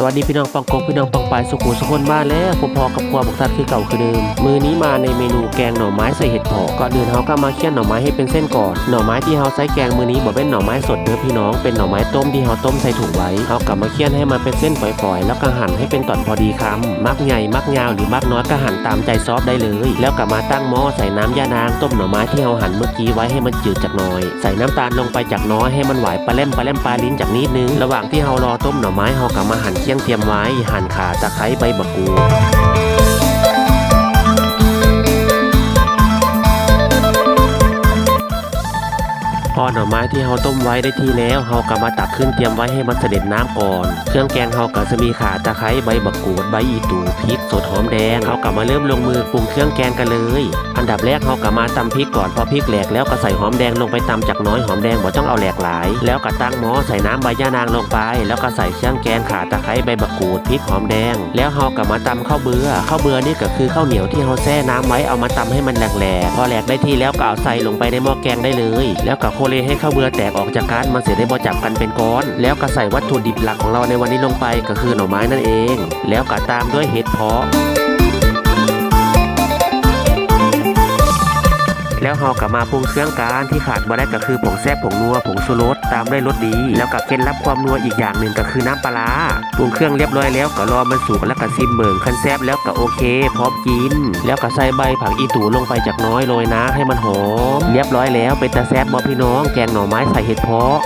สวัสดีพี่น้องปังกงพี่น้องปังปายสุขุสุขนมาแล้วพอกับครัวบักทัดคือเก่าคือเดิม มือนี้มาในเมนูแกงหน่อไม้ใส่เห็ดเผาะก่อนอื่นเฮาก็มาเคี่ยนหน่อไม้ให้เป็นเส้นก่อนหน่อไม้ที่เฮาใช้แกงมือนี้บ่เป็นหน่อไม้สดเด้อพี่น้องเป็นหน่อไม้ต้มที่เฮาต้มใส่ถุงไว้เฮากลับมาเคี่ยนให้มันเป็นเส้นฝอยๆ แล้วก็หั่นให้เป็นตอนพอดีคำมักใหญ่มักยาวหรือมักน้อยก็หั่นตามใจซอฟได้เลย แล้วกลับมาตั้งหม้อใส่น้ำยานางต้มหน่อไม้ที่เฮาหั่นเมื่อกี้ไว้ให้มันจืดจากน้อย ใส่น้ำตาลลงไปจากน้อยให้มันหวานปลาแล่มปลาแล่มปลาลิ้นจากนิดนึงระหว่างที่เฮารอต้มหน่อไม้เฮากลับมาหั่นคียงเตรียมไว้หั่นขาตะไคร้ใบมะกรูดพอหน่อไม้ที่เราต้มไว้ได้ที่แล้วเราก็มาตักขึ้นเตรียมไว้ให้มันเสด็จน้ำก่อน เครื่องแกงเราก็จะมีข่าตะไคร้ใบบักกูดใบอีตูพริกสดหอมแดงเราก็มาเริ่มลงมือปรุงเครื่องแกงกันเลยอันดับแรกเราก็มาตำพริกก่อนพอพริกแหลกแล้วก็ใส่หอมแดงลงไปตำจากน้อยหอมแดงบ่ต้องเอาแหลกหลาย แล้วก็ตั้งหม้อใส่น้ำใบย่านางลงไป แล้วก็ใส่เครื่องแกงข่าตะไคร้ใบบักกูดพริกหอมแดง แล้วเราก็มาตำข้าวเบื่อข้าวเบื่อนี่ก็คือข้าวเหนียวที่เราแช่น้ำไว้เอามาตำให้มันแหลกๆพอแหลกได้ที่แล้วก็เอาใส่ลงไปในหม้อแกงได้เลย แล้วก็โคเลให้ข้าวเบื่อแตกออกจากกันมันเสียได้บ่จับกันเป็นก้อน แล้วก็ใส่วัตถุดิบหลักของเราในวันนี้ลงไปก็คือหน่อไม้นั่นเอง แล้วก็ตามด้วยเห็ดเพาะ แล้วเรากลับมาปรุงเครื่องการที่ขาดบ่ได้ก็คือผงแซ่บผงนัวผงชูรสตามด้วยรสดี แล้วก็เคล็ดลับความนัวอีกอย่างหนึ่งก็คือน้ำปลาปรุงเครื่องเรียบร้อยแล้วก็รอมันสุกแล้วก็ซิมเบิงคันแซ่บแล้วก็โอเค พร้อมกิน แล้วก็ใส่ใบผักอีตูลงไปจากน้อยโรยนะให้มันหอม เรียบร้อยแล้วเป็นตะแซ่บบอพี่น้องแกงหน่อไม้ใส่เห็ดเพาะ